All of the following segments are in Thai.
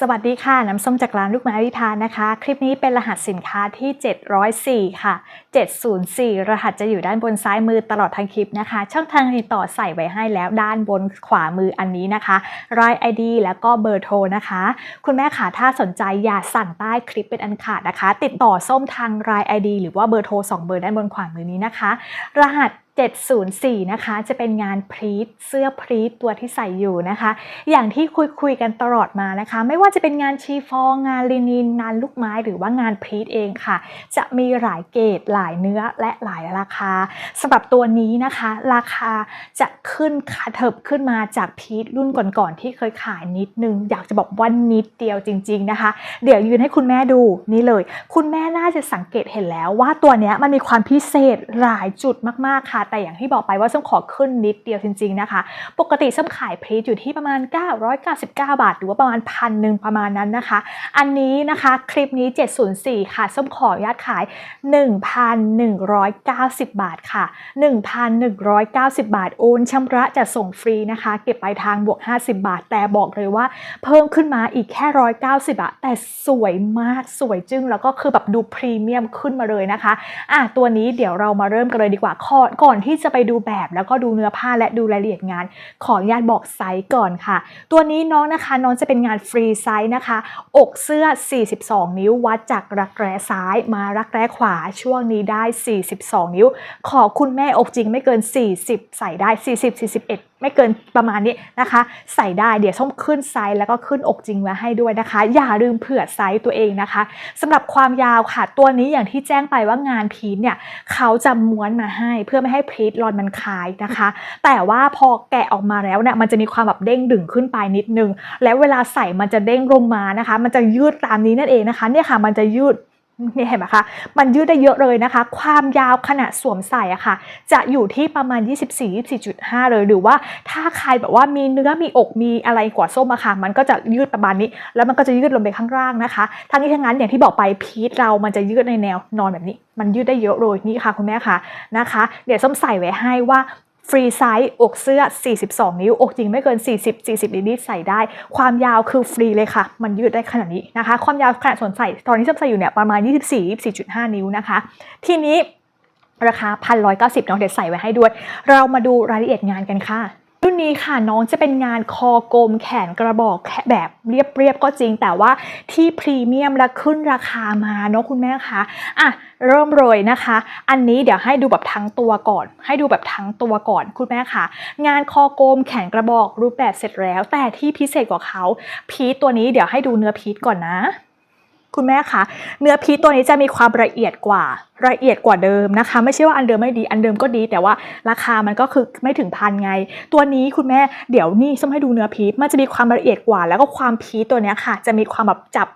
สวัสดีค่ะ น้ำส้มจากร้านลูกไม้วิพานะคะ คลิปนี้เป็นรหัสสินค้าที่ 704 ค่ะ 704 รหัสจะอยู่ด้านบนซ้ายมือตลอดทั้งคลิปนะคะ ช่องทางติดต่อใส่ไว้ให้แล้วด้านบนขวามืออันนี้นะคะราย ID แล้วก็เบอร์โทรนะคะ คุณแม่ค่ะถ้าสนใจอย่าสั่งใต้คลิปเป็นอันขาดนะคะ ติดต่อส้มทางราย ID หรือว่าเบอร์โทร2เบอร์ด้านบนขวามือนี้นะคะ รหัส 704 นะคะ จะเป็นงานพรีตเสื้อพรีตตัวที่ใส่อยู่นะคะ อย่างที่คุยคุยกันตลอดมานะคะ ไม่ว่าจะเป็นงานชีฟอง งานลินิน งานลูกไม้หรือว่างานพรีตเองค่ะ จะมีหลายเกรดหลายเนื้อและหลายราคาสำหรับตัวนี้นะคะ ราคาจะขึ้นคาเถิบขึ้นมาจากพีทรุ่นก่อนๆที่เคยขายนิดนึง อยากจะบอกว่านิดเดียวจริง ๆนะคะ เดี๋ยวยืนให้คุณแม่ดูนี่เลย คุณแม่น่าจะสังเกตเห็นแล้วว่าตัวนี้มันมีความพิเศษหลายจุดมากๆค่ะแต่อย่างที่บอกไปว่าส้มขอขึ้นนิดเดียวจริง ๆนะคะ ปกติส้มขายพรีอยู่ที่ประมาณ 999 บาท หรือว่าประมาณพันหนึ่งประมาณนั้นนะคะ อันนี้นะคะคลิปนี้ 704 ค่ะส้มขออนุญาตขาย 1,190 บาทค่ะ 1,190 บาทโอนชำระจะส่งฟรีนะคะ เก็บปลายทางบวก 50 บาท แต่บอกเลยว่าเพิ่มขึ้นมาอีกแค่ 190บาทแต่สวยมากสวยจึ้งแล้วก็คือแบบดูพรีเมียมขึ้นมาเลยนะคะอะตัวนี้เดี๋ยวเรามาเริ่มกันเลยดีกว่าก่อนอนที่จะไปดูแบบแล้วก็ดูเนื้อผ้าและดูรายละเอียดงาน ขออนุญาตบอกไซส์ก่อนค่ะ ตัวนี้น้องนะคะน้องจะเป็นงานฟรีไซส์นะคะ อกเสื้อ 42 นิ้ววัดจากรักแร้ซ้ายมารักแร้ขวาช่วงนี้ได้ 42 นิ้ว ขอคุณแม่อกจริงไม่เกิน 40 ใส่ได้ 40 41 ไม่เกินประมาณนี้นะคะ ใส่ได้เดี๋ยวส้มขึ้นไซส์แล้วก็ขึ้นอกจริงไว้ให้ด้วยนะคะ อย่าลืมเผื่อไซส์ตัวเองนะคะสำหรับความยาวค่ะตัวนี้อย่างที่แจ้งไปว่างานพีทเนี่ยเขาจะม้วนมาให้เพื่อไม่ให้พีทรอนมันคายนะคะ แต่ว่าพอแกะออกมาแล้วเนี่ยมันจะมีความแบบเด้งดึงขึ้นไปนิดนึง แล้วเวลาใส่มันจะเด้งลงมานะคะ มันจะยืดตามนี้นั่นเองนะคะเนี่ยค่ะมันจะยืด นี่เห็นไหมคะ มันยืดได้เยอะเลยนะคะ ความยาวขณะสวมใส่อะค่ะ จะอยู่ที่ประมาณ 24-24.5 เลย หรือว่าถ้าใครแบบว่ามีเนื้อมีอกมีอะไรกว่าส้มอะค่ะ มันก็จะยืดประมาณนี้ แล้วมันก็จะยืดลงไปข้างล่างนะคะ ทั้งนี้ทั้งนั้นอย่างที่บอกไปพีทเรามันจะยืดในแนวนอนแบบนี้ มันยืดได้เยอะเลยนี่ค่ะคุณแม่คะนะคะ เดี๋ยวส้มใส่ไว้ให้ว่า ฟรีไซส์อกเสื้อ 42 นิ้ว อกจริงไม่เกิน 40 40นิ้วใส่ได้ ความยาวคือฟรีเลยค่ะ มันยืดได้ขนาดนี้นะคะ ความยาวขนาดส่วนใส่ ตอนนี้ส้มใส่อยู่เนี่ยประมาณ 24 24.5 นิ้วนะคะ ทีนี้ราคา 1,190น้องเดี๋ยวใส่ไว้ให้ด้วย เรามาดูรายละเอียดงานกันค่ะ รุ่นนี้ค่ะน้องจะเป็นงานคอกลมแขนกระบอกแบบเรียบๆก็จริง แต่ว่าที่พรีเมียมและขึ้นราคามาเนาะคุณแม่คะอะเริ่มเลยนะคะ อันนี้เดี๋ยวให้ดูแบบทั้งตัวก่อน ให้ดูแบบทั้งตัวก่อนคุณแม่คะงานคอกลมแขนกระบอกรูปแบบเสร็จแล้ว แต่ที่พิเศษกว่าเขาพีทตัวนี้เดี๋ยวให้ดูเนื้อพีทก่อนนะ คุณแม่คะเนื้อพีชตัวนี้จะมีความละเอียดกว่าละเอียดกว่าเดิมนะคะ ไม่ใช่ว่าอันเดิมไม่ดีอันเดิมก็ดี แต่ว่าราคามันก็คือไม่ถึงพันไง ตัวนี้คุณแม่เดี๋ยวนี่ส้มให้ดูเนื้อพีชมันจะมีความละเอียดกว่า แล้วก็ความพีชตัวนี้ค่ะ จะมีความแบบจับ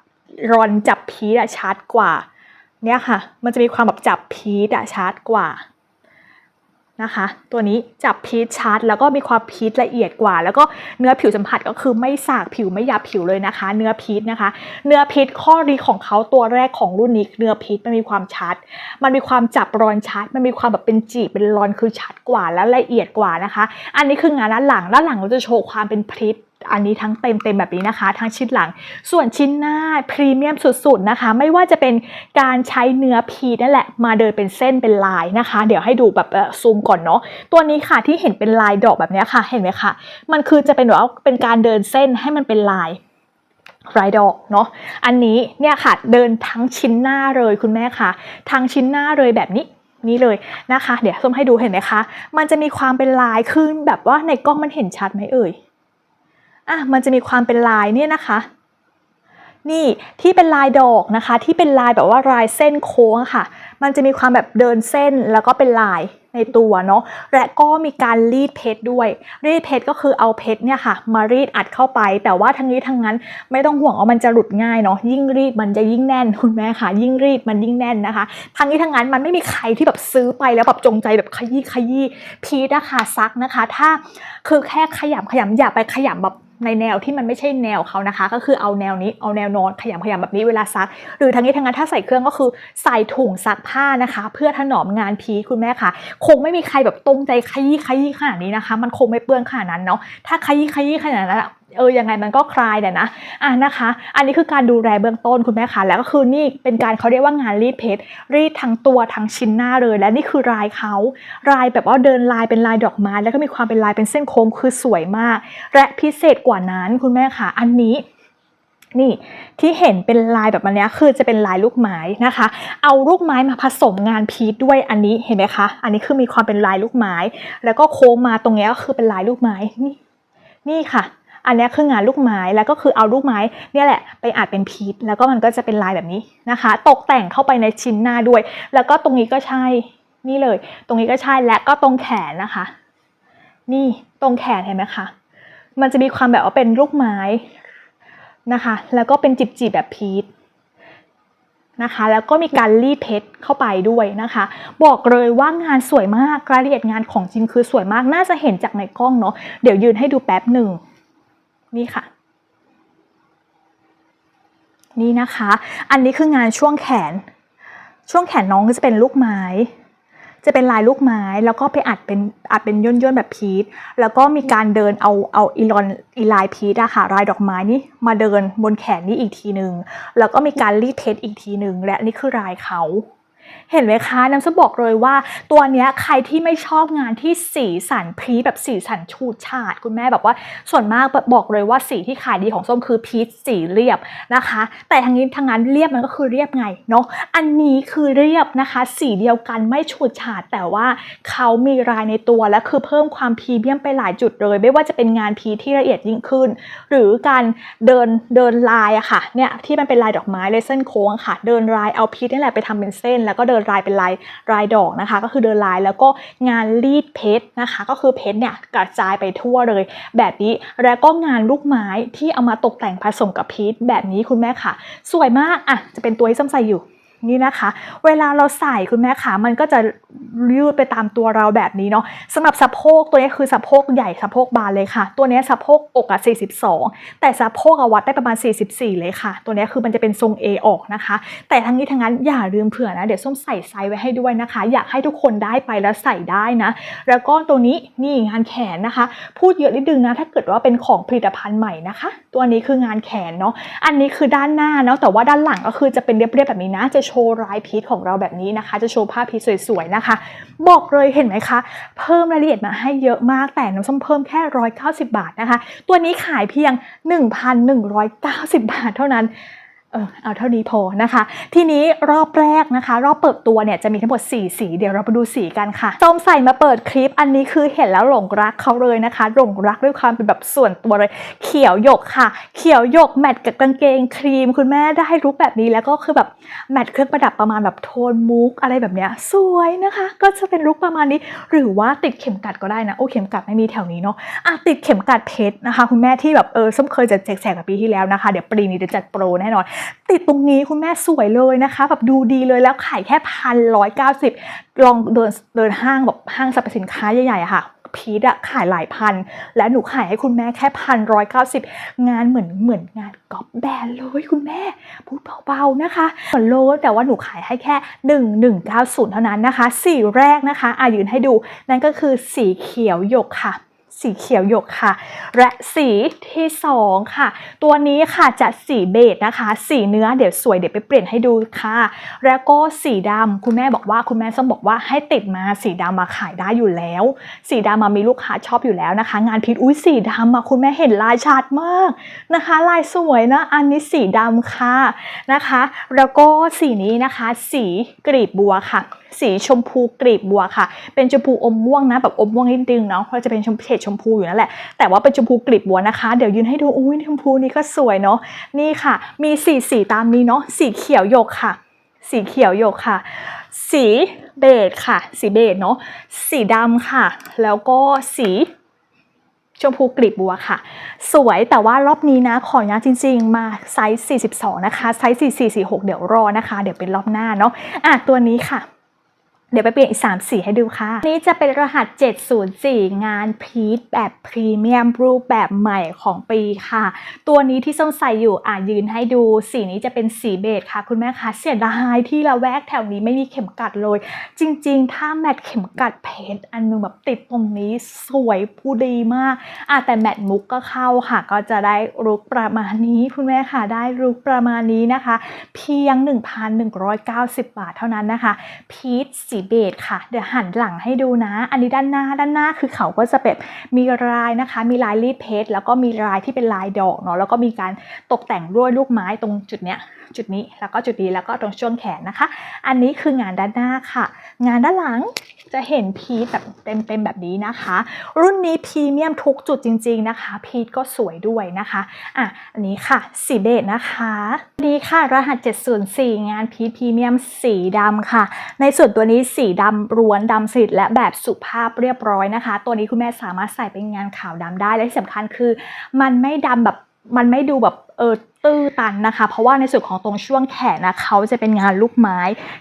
รอนจับพีชอะชัดกว่าเนี่ยค่ะ มันจะมีความแบบจับพีชอะชัดกว่า นะคะ ตัวนี้จับพีชชัด แล้วก็มีความพีชละเอียดกว่า แล้วก็เนื้อผิวสัมผัสก็คือไม่สากผิวไม่หยาบผิวเลยนะคะ เนื้อพีชนะคะ เนื้อพีชข้อดีของเขาตัวแรกของรุ่นนี้เนื้อพีชมันมีความชัด มันมีความจับรอนชัด มันมีความแบบเป็นจีบเป็นรอนคือชัดกว่าและละเอียดกว่านะคะ อันนี้คืองานด้านหลังด้านหลังเราจะโชว์ความเป็นพีช อันนี้ทั้งเต็มเต็มแบบนี้นะคะ ทั้งชิ้นหลัง ส่วนชิ้นหน้าพรีเมียมสุดๆนะคะ ไม่ว่าจะเป็นการใช้เนื้อพีนั่นแหละมาเดินเป็นเส้นเป็นลายนะคะ เดี๋ยวให้ดูแบบซูมก่อนเนาะตัวนี้ค่ะที่เห็นเป็นลายดอกแบบนี้ค่ะ เห็นไหมคะมันคือจะเป็นแบบว่าเป็นการเดินเส้นให้มันเป็นลายลายดอกเนาะ อันนี้เนี่ยค่ะเดินทั้งชิ้นหน้าเลยคุณแม่ค่ะ ทั้งชิ้นหน้าเลยแบบนี้นี่เลยนะคะ เดี๋ยวส้มให้ดูเห็นไหมคะ มันจะมีความเป็นลายขึ้นแบบว่าในกล้องมันเห็นชัดไหมเอ่ย อะมันจะมีความเป็นลายเนี่ยนะคะ นี่ที่เป็นลายดอกนะคะ ที่เป็นลายแบบว่าลายเส้นโค้งค่ะ มันจะมีความแบบเดินเส้นแล้วก็เป็นลายในตัวเนาะและก็มีการรีดเพชรด้วย รีดเพชรก็คือเอาเพชรเนี่ยค่ะ มารีดอัดเข้าไป แต่ว่าทั้งนี้ทั้งนั้นไม่ต้องห่วงว่ามันจะหลุดง่ายเนาะยิ่งรีดมันจะยิ่งแน่นคุณแม่ค่ะ ยิ่งรีดมันยิ่งแน่นนะคะ ทั้งนี้ทั้งนั้นมันไม่มีใครที่แบบซื้อไปแล้วแบบจงใจแบบขยี้ขยี้พีทนะคะซักนะคะ ถ้าคือแค่ขยำขยำอย่าไปขยำแบบ ในแนวที่มันไม่ใช่แนวเขานะคะ ก็คือเอาแนวนี้เอาแนวนอนขยำขยำแบบนี้เวลาซัก หรือทั้งนี้ทั้งนั้นถ้าใส่เครื่องก็คือใส่ถุงซักผ้านะคะ เพื่อถนอมงานพีคุณแม่ค่ะ คงไม่มีใครแบบตรงใจขยี้ขยี้ขนาดนี้นะคะ มันคงไม่เปื้อนขนาดนั้นเนาะถ้าขยี้ขยี้ขนาดนั้น เออยังไงมันก็คลายแต่นะอะนะคะ อันนี้คือการดูแลเบื้องต้นคุณแม่คะแล้วก็คือนี่เป็นการเขาเรียกว่างานรีดเพชรรีดทั้งตัวทั้งชิ้นหน้าเลย และนี่คือลายเขาลายแบบว่าเดินลายเป็นลายดอกไม้แล้วก็มีความเป็นลายเป็นเส้นโค้งคือสวยมาก และพิเศษกว่านั้นคุณแม่คะอันนี้นี่ที่เห็นเป็นลายแบบนี้คือจะเป็นลายลูกไม้นะคะ เอาลูกไม้มาผสมงานพีทด้วยอันนี้เห็นไหมคะ อันนี้คือมีความเป็นลายลูกไม้ แล้วก็โค้งมาตรงนี้ก็คือเป็นลายลูกไม้นี่นี่ค่ะ อันนี้คืองานลูกไม้แล้วก็คือเอาลูกไม้เนี่ยแหละไปอัดเป็นพีทแล้วก็มันก็จะเป็นลายแบบนี้นะคะ ตกแต่งเข้าไปในชิ้นหน้าด้วย แล้วก็ตรงนี้ก็ใช่นี่เลย ตรงนี้ก็ใช่และก็ตรงแขนนะคะ นี่ตรงแขนเห็นไหมคะมันจะมีความแบบว่าเป็นลูกไม้นะคะ แล้วก็เป็นจิบๆแบบพีทนะคะ แล้วก็มีการรีดเพชรเข้าไปด้วยนะคะ บอกเลยว่างานสวยมากรายละเอียดงานของจริงคือสวยมากน่าจะเห็นจากในกล้องเนาะเดี๋ยวยืนให้ดูแป๊บหนึ่ง นี่ค่ะ นี่นะคะ อันนี้คืองานช่วงแขน ช่วงแขนน้องก็จะเป็นลูกไม้ จะเป็นลายลูกไม้แล้วก็ไปอัดเป็นอัดเป็นย่นๆแบบพีทแล้วก็มีการเดินเอาเอาอีลอนอีลายพีทอะค่ะลายดอกไม้นี่มาเดินบนแขนนี่อีกทีหนึ่งแล้วก็มีการรีดเพชรอีกทีหนึ่งและนี่คือลายเขา เห็นไหมคะน้ำจะบอกเลยว่าตัวเนี้ยใครที่ไม่ชอบงานที่สีสันพีชแบบสีสันฉูดฉาดคุณแม่แบบว่าส่วนมากบอกเลยว่าสีที่ขายดีของส้มคือพีชสีเรียบนะคะ แต่ทางนี้ทางนั้นเรียบมันก็คือเรียบไงเนาะอันนี้คือเรียบนะคะ สีเดียวกันไม่ฉูดฉาดแต่ว่าเขามีลายในตัวและคือเพิ่มความพรีเมียมไปหลายจุดเลย ไม่ว่าจะเป็นงานพีชที่ละเอียดยิ่งขึ้น หรือการเดินเดินลายอะค่ะเนี่ยที่มันเป็นลายดอกไม้เลยเส้นโค้งค่ะ เดินลายเอาพีชนี่แหละไปทำเป็นเส้นแล้วก็เดินลายเป็นลายลายดอกนะคะ ก็คือเดินลายแล้วก็งานรีดเพชรนะคะ ก็คือเพชรเนี่ยกระจายไปทั่วเลย แบบนี้แล้วก็งานลูกไม้ที่เอามาตกแต่งผสมกับพีชแบบนี้คุณแม่ค่ะ สวยมากอะจะเป็นตัวที่ซ้ำใส่อยู่ นี่นะคะ เวลาเราใส่คุณแม่ขามันก็จะยืดไปตามตัวเราแบบนี้เนาะสำหรับสะโพกตัวนี้คือสะโพกใหญ่สะโพกบานเลยค่ะ ตัวนี้สะโพกอกอะ42 แต่สะโพกอะวัดได้ประมาณ 44 เลยค่ะ ตัวนี้คือมันจะเป็นทรง A ออกนะคะ แต่ทั้งนี้ทั้งนั้นอย่าลืมเผื่อนะเดี๋ยวส้มใส่ไซส์ไว้ให้ด้วยนะคะ อยากให้ทุกคนได้ไปแล้วใส่ได้นะ แล้วก็ตัวนี้นี่งานแขนนะคะ พูดเยอะนิดนึงนะถ้าเกิดว่าเป็นของผลิตภัณฑ์ใหม่นะคะ ตัวนี้คืองานแขนเนาะอันนี้คือด้านหน้าเนาะแต่ว่าด้านหลังก็คือจะเป็นเรียบๆแบบนี้นะจะโชว์ลายพีทของเราแบบนี้นะคะ จะโชว์ผ้าพีทสวยๆนะคะ บอกเลยเห็นไหมคะ เพิ่มรายละเอียดมาให้เยอะมากแต่น้ำส้มเพิ่มแค่ 190 บาทนะคะ ตัวนี้ขายเพียง 1,190 บาทเท่านั้น เออเอาเท่านี้พอนะคะ ทีนี้รอบแรกนะคะ รอบเปิดตัวเนี่ยจะมีทั้งหมด 4 สีเดี๋ยวเราไปดูสีกันค่ะส้มใส่มาเปิดคลิปอันนี้คือเห็นแล้วหลงรักเขาเลยนะคะ หลงรักด้วยความเป็นแบบส่วนตัวเลย เขียวหยกค่ะ เขียวหยกแมทกับกางเกงครีม คุณแม่ได้รูปแบบนี้แล้วก็คือแบบแมทเครื่องประดับประมาณแบบโทนมุกอะไรแบบเนี้ยสวยนะคะ ก็จะเป็นลุคประมาณนี้ หรือว่าติดเข็มกัดก็ได้นะโอ้เข็มกัดไม่มีแถวนี้เนาะอะติดเข็มกัดเพชรนะคะ คุณแม่ที่แบบเออส้มเคยจะแจกแจกกับปีที่แล้วนะคะเดี๋ยวปีนี้จะจัดโปรแน่นอนติดตรงนี้คุณแม่สวยเลยนะคะแบบดูดีเลยแล้วขายแค่พันร้อยเก้าสิบลองเดินเดินห้างแบบห้างสรรพสินค้าใหญ่ๆค่ะพีทอะขายหลายพัน และหนูขายให้คุณแม่แค่พันร้อยเก้าสิบงานเหมือนเหมือนงานก๊อปแบรนด์เลยคุณแม่ พูดเบาๆนะคะเหมือนโลแต่ว่าหนูขายให้แค่1190เท่านั้นนะคะ สีแรกนะคะอายืนให้ดูนั่นก็คือสีเขียวหยกค่ะ สีเขียวหยกค่ะ และสีที่สองค่ะ ตัวนี้ค่ะจะสีเบจนะคะ สีเนื้อเดี๋ยวสวยเดี๋ยวไปเปลี่ยนให้ดูค่ะ แล้วก็สีดำคุณแม่บอกว่าคุณแม่ส้มบอกว่าให้ติดมาสีดำมาขายได้อยู่แล้ว สีดำมามีลูกค้าชอบอยู่แล้วนะคะ งานพิษอุ้ยสีดำมาคุณแม่เห็นลายชัดมากนะคะ ลายสวยนะอันนี้สีดำค่ะนะคะ แล้วก็สีนี้นะคะ สีกลีบบัวค่ะ สีชมพูกลีบบัวค่ะ เป็นชมพูอมม่วงนะแบบอมม่วงนิดนึงเนาะเพราะจะเป็นชมเฉดชมพูอยู่นั่นแหละแต่ว่าเป็นชมพูกลีบบัวนะคะ เดี๋ยวยืนให้ดูอุ้ยชมพูนี้ก็สวยเนาะนี่ค่ะ มีสีสีตามนี้เนาะสีเขียวหยกค่ะ สีเขียวหยกค่ะ สีเบจค่ะ สีเบจเนาะสีดำค่ะ แล้วก็สีชมพูกลีบบัวค่ะ สวยแต่ว่ารอบนี้นะ ขออนุญาตจริง ๆ มาไซส์ 42 นะคะ ไซส์ 4446 เดี๋ยวรอนะคะ เดี๋ยวเป็นรอบหน้าเนาะอะตัวนี้ค่ะ เดี๋ยวไปเปลี่ยนอีก 3 สีให้ดูค่ะ นี่จะเป็นรหัส 704 งานพีทแบบพรีเมียมรูปแบบใหม่ของปีค่ะ ตัวนี้ที่ส้มใส่อยู่อะยืนให้ดู สีนี้จะเป็นสีเบจค่ะ คุณแม่คะเสียดายที่ละแวกแถวนี้ไม่มีเข็มกัดเลย จริง ๆ ถ้าแมทเข็มกัดเพชรอันนึงแบบติดตรงนี้สวยผู้ดีมากอะแต่แมทมุกก็เข้าค่ะ ก็จะได้รุกประมาณนี้คุณแม่ค่ะได้รุกประมาณนี้นะคะ เพียง 1,190 บาทเท่านั้นนะคะ พีชสีเบจค่ะ เดี๋ยวหันหลังให้ดูนะ อันนี้ด้านหน้าด้านหน้าคือเขาก็จะแบบมีลายนะคะ มีลายรีดเพชรแล้วก็มีลายที่เป็นลายดอกเนาะแล้วก็มีการตกแต่งด้วยลูกไม้ตรงจุดเนี้ยจุดนี้แล้วก็จุดนี้แล้วก็ตรงช่วงแขนนะคะ อันนี้คืองานด้านหน้าค่ะ งานด้านหลังจะเห็นพีชแบบเต็มๆแบบนี้นะคะ รุ่นนี้พรีเมียมทุกจุดจริง ๆนะคะ พีชก็สวยด้วยนะคะอะอันนี้ค่ะสีเบจนะคะนี้ค่ะรหัส 704 งานพีชพรีเมียมสีดำค่ะ ในส่วนตัวนี้สีดำล้วนดำสนิทและแบบสุภาพเรียบร้อยนะคะ ตัวนี้คุณแม่สามารถใส่เป็นงานขาวดำได้และที่สำคัญคือ มันไม่ดำแบบมันไม่ดูแบบเออ ตื้อตันนะคะ เพราะว่าในส่วนของตรงช่วงแขนนะเขาจะเป็นงานลูกไม้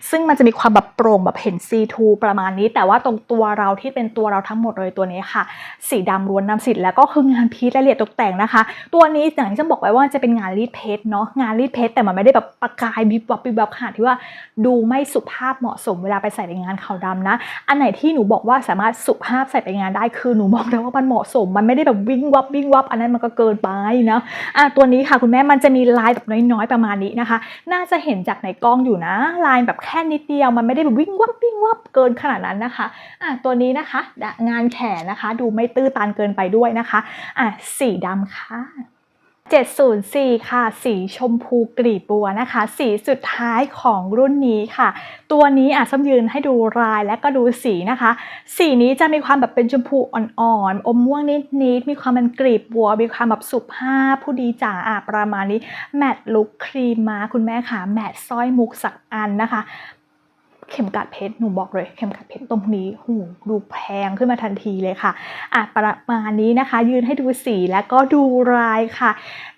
ซึ่งมันจะมีความแบบโปร่งแบบเห็นซีทูประมาณนี้ แต่ว่าตรงตัวเราที่เป็นตัวเราทั้งหมดเลยตัวนี้ค่ะ สีดำล้วนนำสิทธิ์แล้วก็คืองานพีชละเอียดตกแต่งนะคะ ตัวนี้อย่างที่ฉันบอกไว้ว่าจะเป็นงานรีดเพชรเนาะงานรีดเพชรแต่มันไม่ได้แบบประกายบิบวับบิบวับขนาดที่ว่าดูไม่สุภาพเหมาะสมเวลาไปใส่ในงานขาวดำนะ อันไหนที่หนูบอกว่าสามารถสุภาพใส่ไปงานได้คือหนูบอกเลยว่ามันเหมาะสม มันไม่ได้แบบวิ่งวับวิ่งวับอันนั้นมันก็เกินไปนะอะตัวนี้ค่ะคุณแม่มันจะมีลายแบบน้อยๆประมาณนี้นะคะ น่าจะเห็นจากในกล้องอยู่นะ ลายแบบแค่นิดเดียวมันไม่ได้แบบวิ่งวับวิ่งวับเกินขนาดนั้นนะคะอะตัวนี้นะคะงานแขนนะคะ ดูไม่ตื้อตันเกินไปด้วยนะคะอะสีดำค่ะ 704 ค่ะ สีชมพูกลีบบัวนะคะ สีสุดท้ายของรุ่นนี้ค่ะ ตัวนี้อะส้มยืนให้ดูลายและก็ดูสีนะคะ สีนี้จะมีความแบบเป็นชมพูอ่อนๆ อมม่วงนิดๆ มีความเป็นกลีบบัว มีความแบบสุภาพผู้ดีจ๋าอะประมาณนี้ แมทลุคครีมมาคุณแม่ค่ะ แมทสร้อยมุกสักอันนะคะ เข็มกัดเพชรหนูบอกเลยเข็มกัดเพชรตรงนี้หูดูแพงขึ้นมาทันทีเลยค่ะอะประมาณนี้นะคะ ยืนให้ดูสีแล้วก็ดูลายค่ะ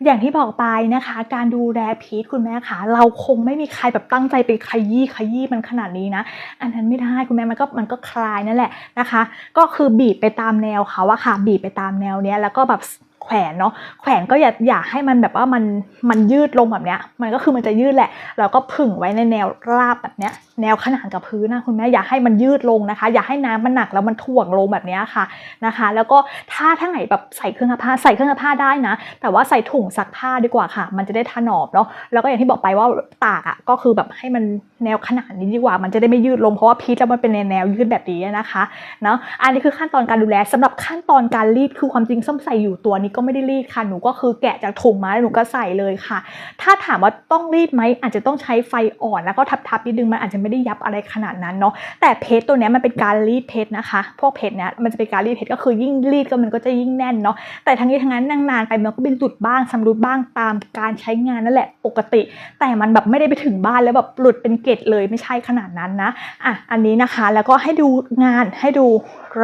อย่างที่บอกไปนะคะ การดูแลพีชคุณแม่ค่ะ เราคงไม่มีใครแบบตั้งใจไปขยี้ขยี้มันขนาดนี้นะ อันนั้นไม่ได้คุณแม่มันก็มันก็คลายนั่นแหละนะคะ ก็คือบีบไปตามแนวเขาอะค่ะ บีบไปตามแนวเนี้ยแล้วก็แบบแขวนเนาะแขวนก็อย่าอย่าให้มันแบบว่ามันมันยืดลงแบบเนี้ยมันก็คือมันจะยืดแหละเราก็ผึ่งไว้ในแนวราบแบบเนี้ย แนวขนานกับพื้นนะคุณแม่อย่าให้มันยืดลงนะคะ อย่าให้น้ำมันหนักแล้วมันถ่วงลงแบบนี้ค่ะนะคะ แล้วก็ถ้าถ้าไหนแบบใส่เครื่องซักผ้าใส่เครื่องซักผ้าได้นะ แต่ว่าใส่ถุงซักผ้าดีกว่าค่ะ มันจะได้ถนอมเนาะแล้วก็อย่างที่บอกไปว่าตากอะ่ะก็คือแบบให้มันแนวขนาดนี้ดีกว่า มันจะได้ไม่ยืดลงเพราะว่าพีชแล้วมันเป็นแนวยืดแบบนี้นะคะเนาะอันนี้คือขั้นตอนการดูแลสำหรับขั้นตอนการรีดคือความจริงส้มใส่อยู่ตัวนี้ก็ไม่ได้รีดค่ะหนูก็คือแกะจากถุงมาแล้วหนูก็ใส่เลยค่ะ ถ้าถามว่าต้องรีดไหมอาจจะต้องใช้ไฟอ่อนแล้วก็ทับๆนิดนึงมันอาจจะไม่ได้ยับอะไรขนาดนั้นเนาะแต่เพชรตัวนี้มันเป็นการรีดเพชรนะคะพวกเพชรเนี้ยมันจะเป็นการรีดเพชรก็คือยิ่งรีดก็มันก็จะยิ่งแน่นเนาะแต่ทั้งนี้ทั้งนั้นนานๆไปมันก็เป็นหลุดบ้างสำรุดบ้างตามการใช้งานนั่นแหละปกติ แต่มันแบบไม่ได้ไปถึงบ้านแล้วแบบหลุดเป็นเกล็ดเลยไม่ใช่ขนาดนั้นนะอะอันนี้นะคะแล้วก็ให้ดูงานให้ดู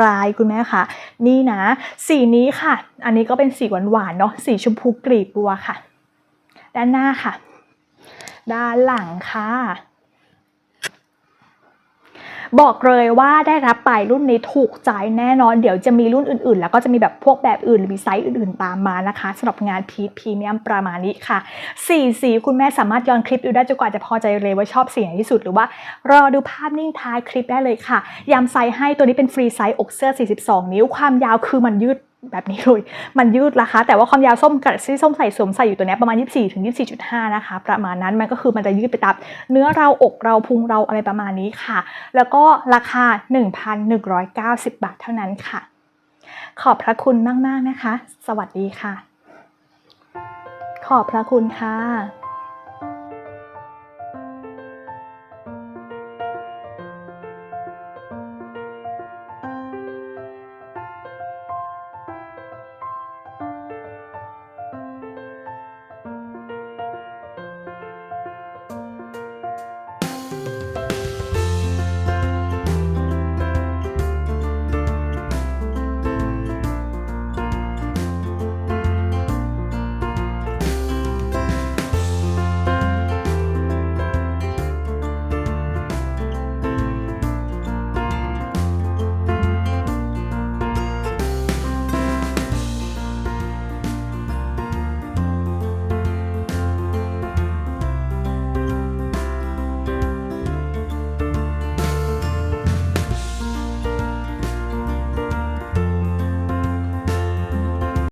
ลายคุณแม่ค่ะ นี่นะ สีนี้ค่ะ อันนี้ก็เป็นสีหวานๆเนาะสีชมพูกลีบบัวค่ะ ด้านหน้าค่ะ ด้านหลังค่ะ บอกเลยว่าได้รับไปรุ่นนี้ถูกใจแน่นอน เดี๋ยวจะมีรุ่นอื่นๆ แล้วก็จะมีแบบพวกแบบอื่นหรือมีไซส์อื่นๆ ตามมานะคะสำหรับงานพีทพรีเมียมประมาณนี้ค่ะสีสีคุณแม่สามารถย้อนคลิปดูได้จนกว่าจะพอใจเลยว่าชอบสีไหนที่สุดหรือว่ารอดูภาพนิ่งท้ายคลิปได้เลยค่ะย้ำไซส์ให้ตัวนี้เป็นฟรีไซส์อกเสื้อ 42 นิ้วความยาวคือมันยืด แบบนี้เลยมันยืดนะคะ แต่ว่าความยาวส้มกับที่ส้มใส่สวมใส่อยู่ตัวนี้ประมาณ 24ถึง24.5 นะคะ ประมาณนั้นมันก็คือมันจะยืดไปตามเนื้อเราอกเราพุงเราอะไรประมาณนี้ค่ะ แล้วก็ราคา 1,190 บาทเท่านั้นค่ะ ขอบพระคุณมาก ๆ นะคะ สวัสดีค่ะ ขอบพระคุณค่ะ